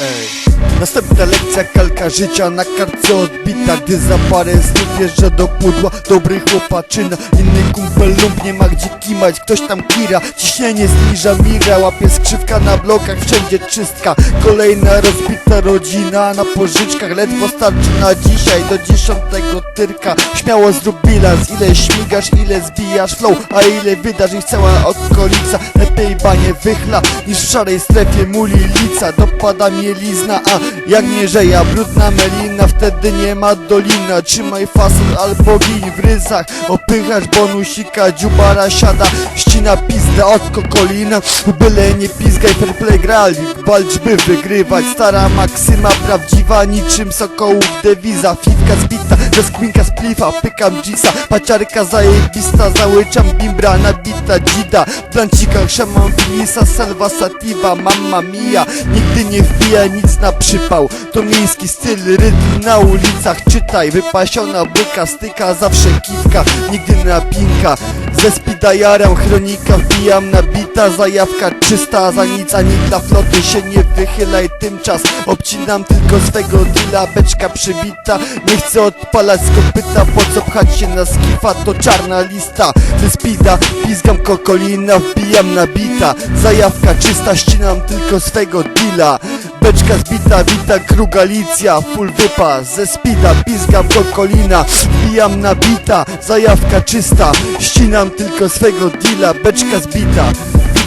Hey. Następna lekcja kalka życia na kartce odbita Gdy za parę znów wjeżdża do pudła. Dobry chłopaczyna, inny kumpel lub nie ma gdzie kimać Ktoś tam kira, ciśnienie zniża mira Łapie skrzywka na blokach, wszędzie czystka. Kolejna rozbita rodzina Na pożyczkach ledwo starczy na dzisiaj Do dziesiątego tyrka. Śmiało zrób bilans, ile śmigasz, ile zbijasz flow A ile wydasz ich cała okolica. Lepiej banie wychla niż w szarej strefie muli lica Dopada mielizna, a jak nie żeja Brudna melina, wtedy nie ma dolina. Trzymaj fason albo gin w ryzach. Opychasz bonusika, dziubara siada. Ścina pizda od kokolina. Byle nie pizgaj, fair play grali. Walcz by wygrywać, stara maksyma Prawdziwa niczym sokołów dewiza. Fliwka zbita, rozkminka z plifa Pykam dzisa, paciarka zajebista Załyczam bimbra, nabita dzida. W plancikach szaman finisa, salva sativa Mamma mia, nigdy nie wbija nic na przypał. To miejski styl, rytm na ulicach. Czytaj, wypasiona byka, styka Zawsze kiwka, nigdy napinka ze spida jaram, chronika wbijam na bita. Zajawka czysta, za nic ani dla floty się nie wychylaj Tymczas obcinam tylko swego deala Beczka przybita, nie chcę odpalać z kopyta Po co pchać się na skifa, to czarna lista Ze spida, pizgam kokolina, wbijam na bita. Zajawka czysta, ścinam tylko swego deala. Beczka zbita, wita krugalicja Full wypas, ze spida, pizgam kokolina Wbijam na bita, zajawka czysta Ścinam tylko swego deala, beczka zbita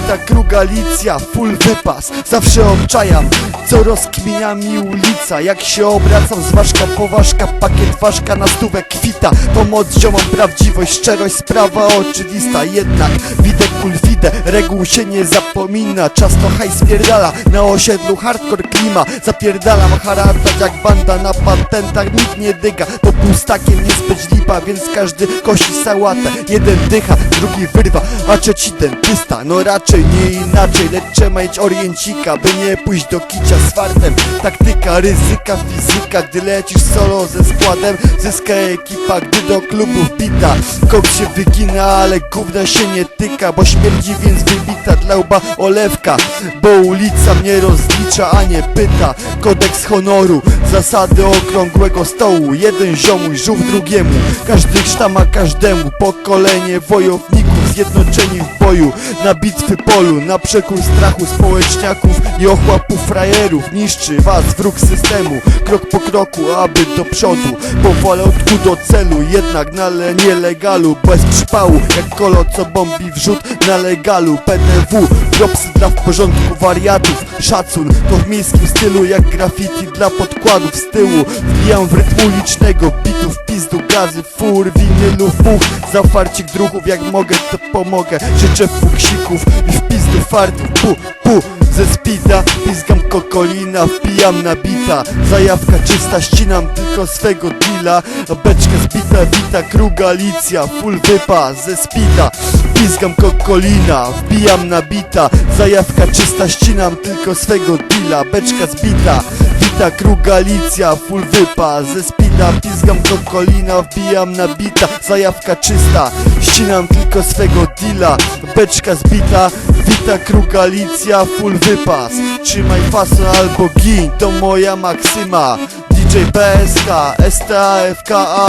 Wita krugalicja, full wypas. Zawsze obczajam, co rozkminia mi ulica. Jak się obracam z ważka po ważka Pakiet ważka na stówę kwita. Pomoc ziomom, prawdziwość, szczerość Sprawa oczywista, jednak widzę kulwidę Reguł się nie zapomina. Czas to hajs spierdala Na osiedlu hardcore klima. Zapierdalam haratać jak banda na patentach Nikt nie dyga, bo pustakiem być lipa Więc każdy kosi sałatę. Jeden dycha, drugi wyrwa A trzeci dentysta. No raczej nie inaczej Lecz trzeba mieć oriencika By nie pójść do kicia z fartem. Taktyka, ryzyka, fizyka Gdy lecisz solo ze składem Zyska ekipa, gdy do klubu wbita. Kok się wygina, ale gówna się nie tyka Bo śmierdzi więc wybita dla łba olewka. Bo ulica mnie rozlicza, a nie pyta. Kodeks honoru, zasady okrągłego stołu. Jeden ziomuj, żółw drugiemu. Każdy sztama każdemu Pokolenie wojowników zjednoczeni w boju Na bitwy polu, na przekór strachu społeczniaków I ochłapów frajerów. Niszczy was wróg systemu Krok po kroku, aby do przodu. Powolutku do celu Jednak na le- nielegalu Bez przypału, jak kolo co bombi wrzut Na legalu, PDW Propsy dla w porządku wariatów. Szacun, to w miejskim stylu Jak graffiti dla podkładów z tyłu. Wbijam w rytm ulicznego Bitów, pizdu, gazy, fur, winylu, fuch Zafarcik druhów, jak mogę to pomogę. Życzę fuksików i w pizdu fartów. Pu, pu, ze spida Pizgam kokolina, wpijam na bita. Zajawka czysta, ścinam tylko swego deala. Beczka zbita, wita, krugalicja Full wypas, ze spida Pizgam kokolina, wbijam na bita. Zajawka czysta, ścinam tylko swego deala. Beczka zbita, wita, krugalicja Full wypas, ze spida Pizgam kokolina, wbijam na bita. Zajawka czysta, ścinam tylko swego deala. Beczka zbita, wita, krugalicja Full wypas, trzymaj fason albo gin To moja maksyma. DJ PSK, STAFKA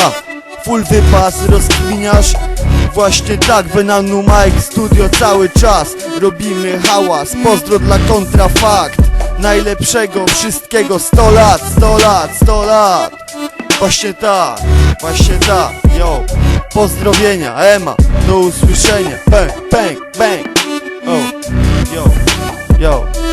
Full wypas, rozkminiasz Właśnie tak, Venanu Mike Studio cały czas. Robimy hałas, pozdro dla kontrafakt Najlepszego wszystkiego. 100 lat, 100 lat, 100 lat. Właśnie tak, właśnie tak, yo. Pozdrowienia, Ema, do usłyszenia. Bang, bang, bang. Oh, yo, yo